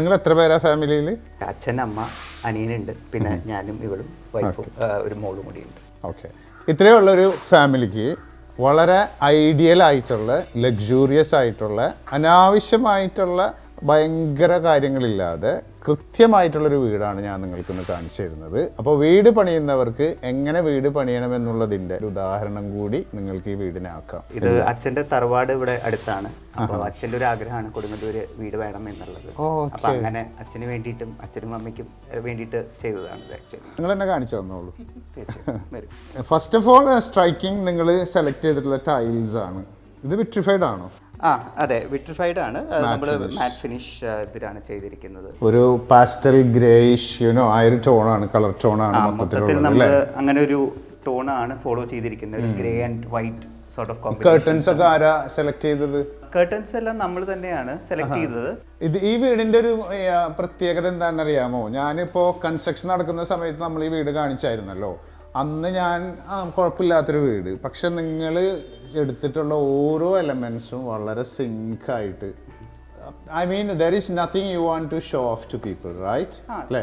നിങ്ങൾ എത്ര പേരാ ഫാമിലിയിൽ അച്ഛൻ അമ്മ അനിയനുണ്ട്. പിന്നെ ഞാനും ഇവളും വൈഫും ഒരു മോളും കൂടി ഉണ്ട്. ഓക്കെ ഇത്രയുള്ളൊരു ഫാമിലിക്ക് വളരെ ഐഡിയൽ ആയിട്ടുള്ള ലക്ഷൂറിയസ് ആയിട്ടുള്ള അനാവശ്യമായിട്ടുള്ള ഭയങ്കര കാര്യങ്ങളില്ലാതെ കൃത്യമായിട്ടുള്ളൊരു വീടാണ് ഞാൻ നിങ്ങൾക്കിന്ന് കാണിച്ചു തരുന്നത്. അപ്പോൾ വീട് പണിയുന്നവർക്ക് എങ്ങനെ വീട് പണിയണം എന്നുള്ളതിന്റെ ഒരു ഉദാഹരണം കൂടി നിങ്ങൾക്ക് ഈ വീടിനാക്കാം ഇത് അച്ഛന്റെ തറവാട് ഇവിടെ അടുത്താണ്. അപ്പോൾ അച്ഛന്റെ ഒരു ആഗ്രഹമാണ് കൊടുങ്ങല്ലൂര് വീട് വേണം എന്നുള്ളത്. ഓക്കെ. അപ്പൊ അങ്ങനെ അച്ഛന് വേണ്ടിയിട്ടും അച്ഛനും അമ്മയ്ക്കും വേണ്ടിയിട്ട് ചെയ്തതാണ് നിങ്ങൾ എന്നെ കാണിച്ചു തന്നോളൂ. ഫസ്റ്റ് ഓഫ് ഓൾ സ്ട്രൈക്കിംഗ് നിങ്ങൾ സെലക്ട് ചെയ്തിട്ടുള്ള ടൈൽസ് ആണ്. ഇത് വിട്രിഫൈഡ് ആണോ? ആ അതെ വിട്രിഫൈഡ് ആണ്. നമ്മൾ മാറ്റ് ഫിനിഷ് ഇതിലാണ് ചെയ്തിരിക്കുന്നത്. ഒരു പാസ്റ്റൽ ഗ്രേയിഷ് യുനോ ആ ഒരു ടോണാണ് കളർ ടോണാണ് ആണ് മൊത്തത്തിൽ നമ്മൾ അങ്ങനെ ഒരു ടോണാണ് ഫോളോ ചെയ്തിരിക്കുന്നത്. Grey and white sort of combination curtains ഒക്കെ ആരാ സെലക്ട് ചെയ്തത്? കേർട്ടൻസ് എല്ലാം നമ്മൾ തന്നെയാണ് സെലക്ട് ചെയ്തത്. ഇത് ഈ വീടിന്റെ ഒരു പ്രത്യേകത എന്താണെന്ന് അറിയാമോ ഞാനിപ്പോ കൺസ്ട്രക്ഷൻ നടക്കുന്ന സമയത്ത് നമ്മൾ ഈ വീട് കാണിച്ചായിരുന്നല്ലോ. അന്ന് ഞാൻ ആ കുഴപ്പമില്ലാത്തൊരു വീട്. പക്ഷെ നിങ്ങൾ എടുത്തിട്ടുള്ള ഓരോ എലമെൻസും വളരെ സിങ്കായിട്ട് I mean there is nothing you want to show off to people right അല്ലേ?